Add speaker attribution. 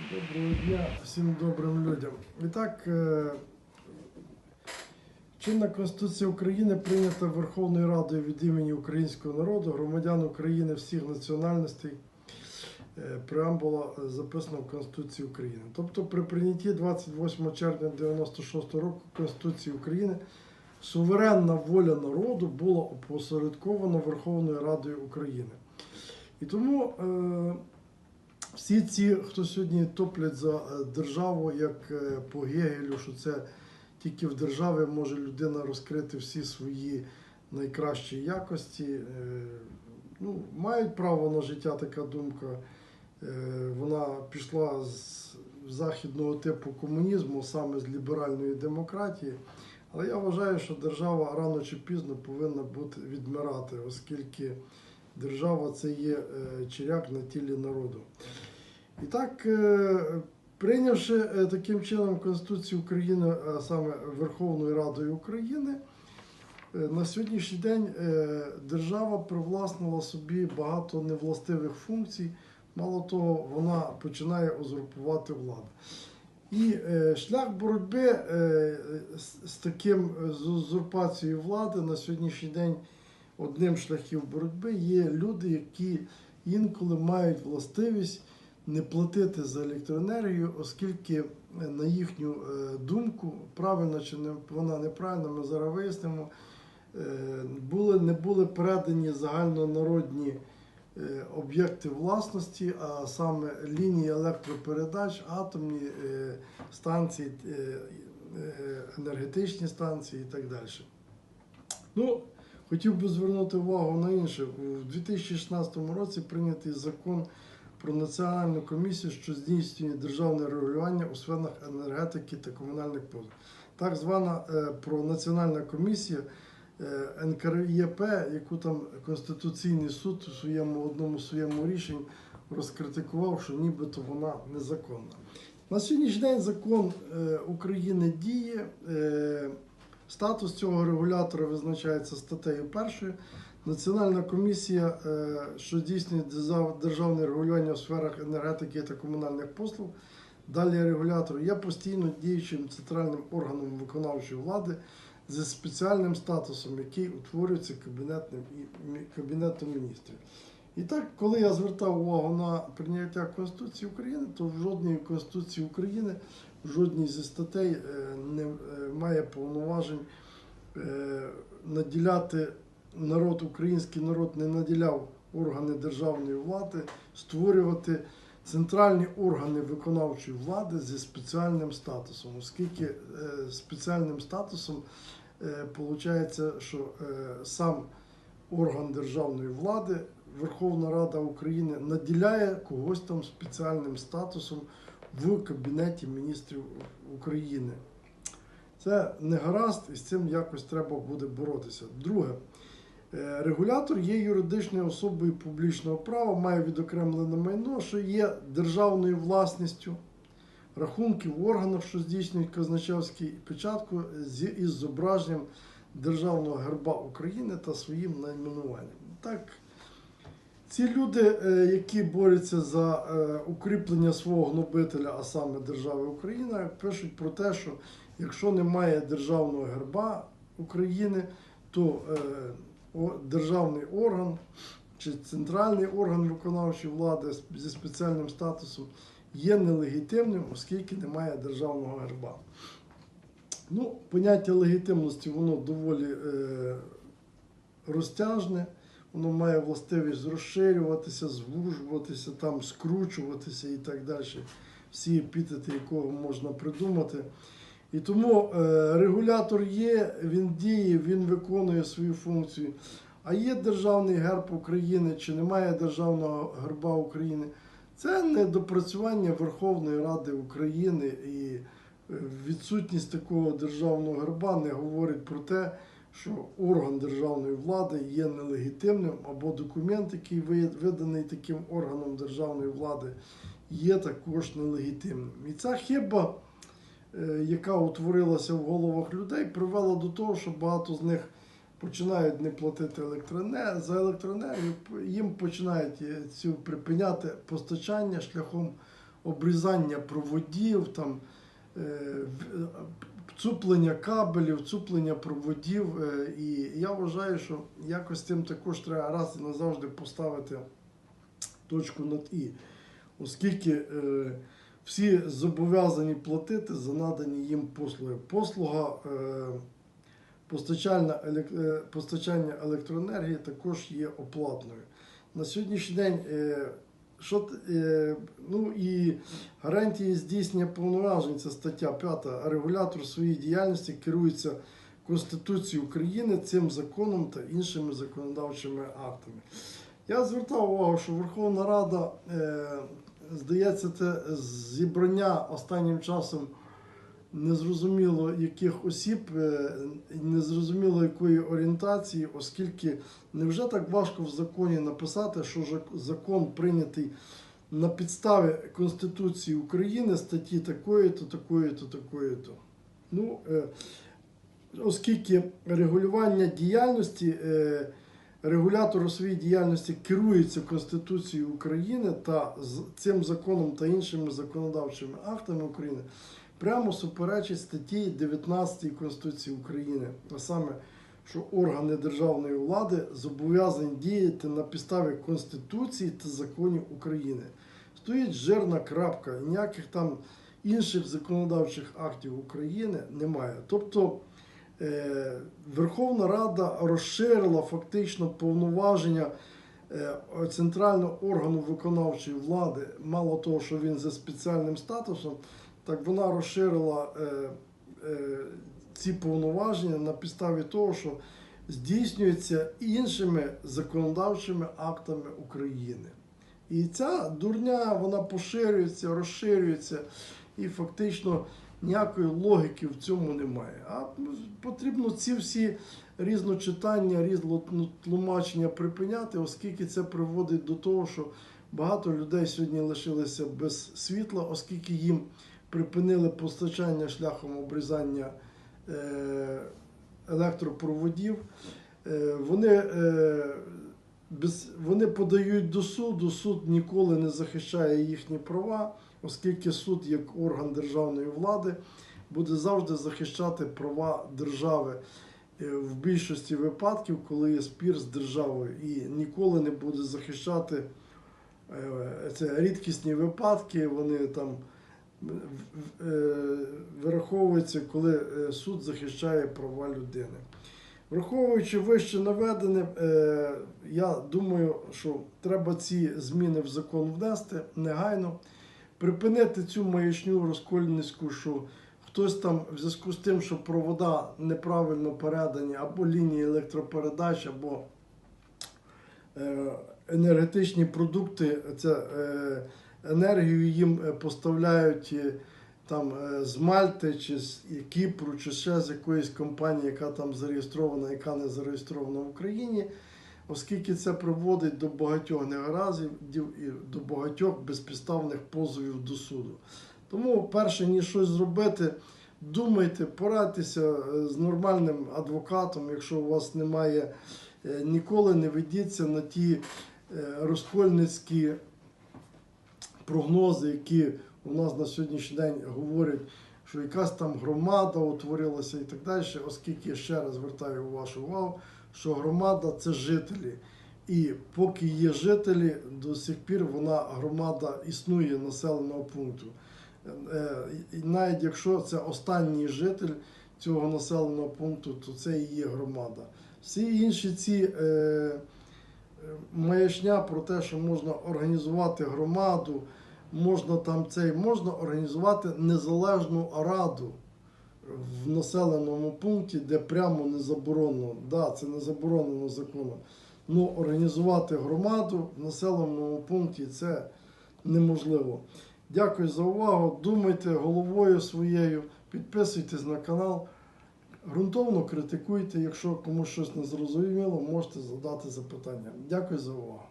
Speaker 1: Доброго дня всім добрим людям. І так, е, чинна Конституція України прийнята Верховною Радою від імені українського народу, громадян України всіх національностей. Е, Преамбула е, записана в Конституції України. Тобто при прийнятті 28 червня 96 року Конституції України суверенна воля народу була опосередкована Верховною Радою України. І тому всі ці, хто сьогодні топлять за е, державу, як е, по Гегелю, що це тільки в державі може людина розкрити всі свої найкращі якості, е, ну, мають право на життя така думка. Вона пішла з західного типу комунізму, саме з ліберальної демократії. Але я вважаю, що держава рано чи пізно повинна бути відмирати, оскільки держава це є черяк на тілі народу. І так, е, прийнявши е, таким чином Конституцію України, а саме Верховною Радою України, е, на сьогоднішній день держава привласнила собі багато невластивих функцій. Мало того, вона починає узурпувати владу. І шлях боротьби з, таким з узурпацією влади на сьогоднішній день одним шляхів боротьби є люди, які інколи мають властивість не платити за електроенергію, оскільки е, на їхню е, думку, правильно чи не вона неправильно, ми зараз вияснимо, е, були, не були передані загальнонародні об'єкти власності, а саме лінії електропередач, атомні станції, енергетичні станції і так далі. Ну, хотів би звернути увагу на інше. У 2016 році прийнятий закон про національну комісію, що здійснює державне регулювання у сферах енергетики та комунальних послуг. Так звана е, про національна комісія е, НКРЄП, яку там Конституційний суд у своєму одному своєму рішенні розкритикував, що нібито вона незаконна. На сьогоднішній день закон е, України діє. Статус цього регулятора визначається статтею першою. Національна комісія, е, що здійснює державне регулювання у сферах енергетики та комунальних послуг, далі регулятор є постійно діючим центральним органом виконавчої влади зі спеціальним статусом, який утворюється кабінетом міністрів. І так, коли я звертав увагу на прийняття Конституції України, то в жодній Конституції України, в жодній зі статей е, не е, має повноважень наділяти народ, український народ не наділяв органи державної влади, створювати центральні органи виконавчої влади зі спеціальним статусом, оскільки е, спеціальним статусом виходить, що е, сам орган державної влади, Верховна Рада України наділяє когось там спеціальним статусом в Кабінеті міністрів України. Це не гаразд, і з цим якось треба буде боротися. Друге, е, регулятор є юридичною особою публічного права, має відокремлене майно, що є державною власністю рахунки в органах, що здійснюють казначейські печатку із зображенням державного герба України та своїм найменуванням. Так, ці люди, е, які борються за е, укріплення свого гнобителя, а саме держави Україна, пишуть про те, що якщо немає державного герба України, то е, державний орган чи центральний орган виконавчої влади зі спеціальним статусом є нелегітимним, оскільки немає державного герба. Ну, поняття легітимності воно доволі е, розтяжне, воно має властивість розширюватися, звужуватися, там, скручуватися і так далі. Всі епітети, якого можна придумати. І тому е, регулятор є, він діє, він виконує свою функцію. А є державний герб України чи немає державного герба України. Це недопрацювання Верховної Ради України і е, відсутність такого державного герба не говорить про те, що орган державної влади є нелегітимним, або документ, який виданий таким органом державної влади, є також нелегітимним. І ця хиба, е, яка утворилася в головах людей, привела до того, що багато з них починають не платити електроенергію, за електроенергію, їм починають е, цю припиняти постачання шляхом обрізання проводів, там, е, е, цуплення кабелів, цуплення проводів. е, І я вважаю, що якось цим також треба раз і назавжди поставити точку над І. Оскільки е, всі зобов'язані платити за надані їм послуги. Послуга е, е, постачання електроенергії також є оплатною. На сьогоднішній день е, що, ну і гарантії здійснення повноважень, це стаття 5. Регулятор своєї діяльності керується Конституцією України, цим законом та іншими законодавчими актами. Я звертав увагу, що Верховна Рада, здається, це зібрання останнім часом незрозуміло яких осіб, е, незрозуміло якої орієнтації, оскільки невже так важко в законі написати, що закон прийнятий на підставі Конституції України статті такої-то, такої-то, такої-то. Ну, е, оскільки регулювання діяльності, е, регулятор у своїй діяльності керується Конституцією України та цим законом та іншими законодавчими актами України, прямо суперечить статті 19 Конституції України, а саме, що органи державної влади зобов'язані діяти на підставі Конституції та законів України. Стоїть жирна крапка, ніяких там інших законодавчих актів України немає. Тобто Верховна Рада розширила фактично повноваження е, центрального органу виконавчої влади, мало того, що він за спеціальним статусом, так вона розширила е, е, ці повноваження на підставі того, що здійснюється іншими законодавчими актами України. І ця дурня вона поширюється, розширюється, і фактично ніякої логіки в цьому немає. А потрібно ці всі різночитання, різнотлумачення припиняти, оскільки це приводить до того, що багато людей сьогодні лишилися без світла, оскільки їм припинили постачання шляхом обрізання е, електропроводів. Е, Вони, е, без, вони подають до суду, суд ніколи не захищає їхні права, оскільки суд, як орган державної влади, буде завжди захищати права держави е, в більшості випадків, коли є спір з державою, і ніколи не буде захищати е, це рідкісні випадки, вони там е, вираховуються, коли суд захищає права людини. Враховуючи вище наведене, я думаю, що треба ці зміни в закон внести негайно, припинити цю маячню розкольницьку, що хтось там в зв'язку з тим, що провода неправильно передані, або лінії електропередач, або е, енергетичні продукти, це е, енергію їм е, поставляють там з Мальти, чи з Кіпру, чи ще з якоїсь компанії, яка там зареєстрована, яка не зареєстрована в Україні, оскільки це приводить до багатьох негараздів і до багатьох безпідставних позовів до суду. Тому, перше ніж щось зробити, думайте, порадьтеся е, з нормальним адвокатом, якщо у вас немає, е, ніколи не ведіться на ті е, розкольницькі прогнози, які у нас на сьогоднішній день говорять, що якась там громада утворилася і так далі, оскільки я ще раз звертаю вашу увагу, що громада це жителі. І поки є жителі, до сих пір вона громада існує населеного пункту. Е, І навіть якщо це останній житель цього населеного пункту, то це і є громада. Всі інші ці е, е, маячня про те, що можна організувати громаду, можна там цей, можна організувати незалежну раду в населеному пункті, де прямо не заборонено. Да, це не заборонено законом. Ну, організувати громаду в населеному пункті це неможливо. Дякую за увагу. Думайте головою своєю, підписуйтесь на канал. Грунтовно критикуйте, якщо комусь щось не зрозуміло, можете задати запитання. Дякую за увагу.